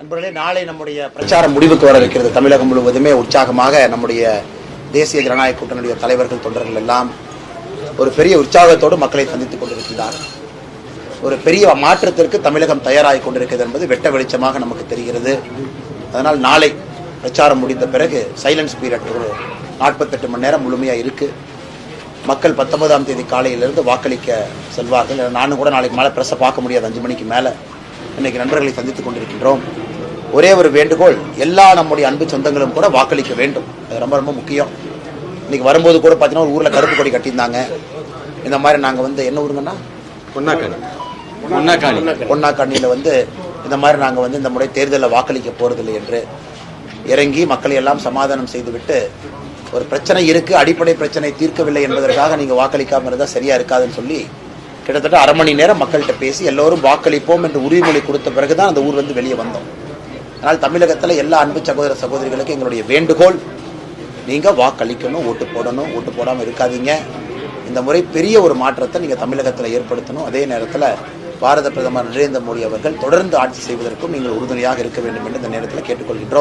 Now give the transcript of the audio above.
நண்பர்களே நாளை நம்முடைய பிரச்சாரம் முடிவுக்கு வர இருக்கிறது தமிழகம் முழுவதுமே. உற்சாகமாக நம்முடைய தேசிய ஜனநாயக கூட்டணியுடைய தலைவர்கள் தொண்டர்கள் எல்லாம் ஒரு பெரிய உற்சாகத்தோடு மக்களை சந்தித்துக் கொண்டிருக்கிறார்கள் ஒரு பெரிய மாற்றத்திற்கு தமிழகம் தயாராகி கொண்டிருக்கிறது என்பது வெட்ட வெளிச்சமாக நமக்கு தெரிகிறது. அதனால் நாளை பிரச்சாரம் முடிந்த பிறகு சைலன்ஸ் பீரியட் ஒரு நாற்பத்தெட்டு மணி நேரம் முழுமையாக இருக்கு. மக்கள் பத்தொன்பதாம் தேதி காலையிலிருந்து வாக்களிக்க செல்வார்கள். நானும் கூட நாளைக்கு மேலே ப்ரெஸ்ஸை பார்க்க முடியாது அஞ்சு மணிக்கு மேலே. இன்னைக்கு நண்பர்களை சந்தித்துக் கொண்டிருக்கின்றோம். ஒரே ஒரு வேண்டுகோள் எல்லா நம்முடைய அன்பு சொந்தங்களும் கூட வாக்களிக்க வேண்டும். அது ரொம்ப ரொம்ப முக்கியம். இன்னைக்கு வரும்போது கூட பார்த்தீங்கன்னா ஒரு ஊரில் கருப்பு கொடி கட்டியிருந்தாங்க. இந்த மாதிரி நாங்கள் வந்து என்ன ஊருங்கன்னா பொன்னாக்காணி. பொன்னாக்காணி. பொன்னாக்கண்ணியில் வந்து இந்த மாதிரி நாங்கள் வந்து இந்த முறை தேர்தலில் வாக்களிக்க போறதில்லை என்று இறங்கி மக்களை எல்லாம் சமாதானம் செய்துவிட்டு ஒரு பிரச்சனை இருக்கு அடிப்படை பிரச்சனை தீர்க்கவில்லை என்பதற்காக நீங்க வாக்களிக்காம இருந்தால் சரியா இருக்காதுன்னு சொல்லி கிட்டத்தட்ட அரை மணி நேரம் மக்கள்கிட்ட பேசி எல்லோரும் வாக்களிப்போம் என்று உறுதிமொழி கொடுத்த பிறகுதான் அந்த ஊர் வந்து வெளியே வந்தோம். அதனால் தமிழகத்தில் எல்லா அன்பு சகோதர சகோதரிகளுக்கும் எங்களுடைய வேண்டுகோள் நீங்கள் வாக்களிக்கணும் ஓட்டு போடணும் ஓட்டு போடாமல் இருக்காதீங்க. இந்த முறை பெரிய ஒரு மாற்றத்தை நீங்கள் தமிழகத்தில் ஏற்படுத்தணும். அதே நேரத்தில் பாரத பிரதமர் நரேந்திர மோடி அவர்கள் தொடர்ந்து ஆட்சி செய்வதற்கும் நீங்கள் உறுதுணையாக இருக்க வேண்டும் என்று இந்த நேரத்தில் கேட்டுக்கொள்கின்றோம்.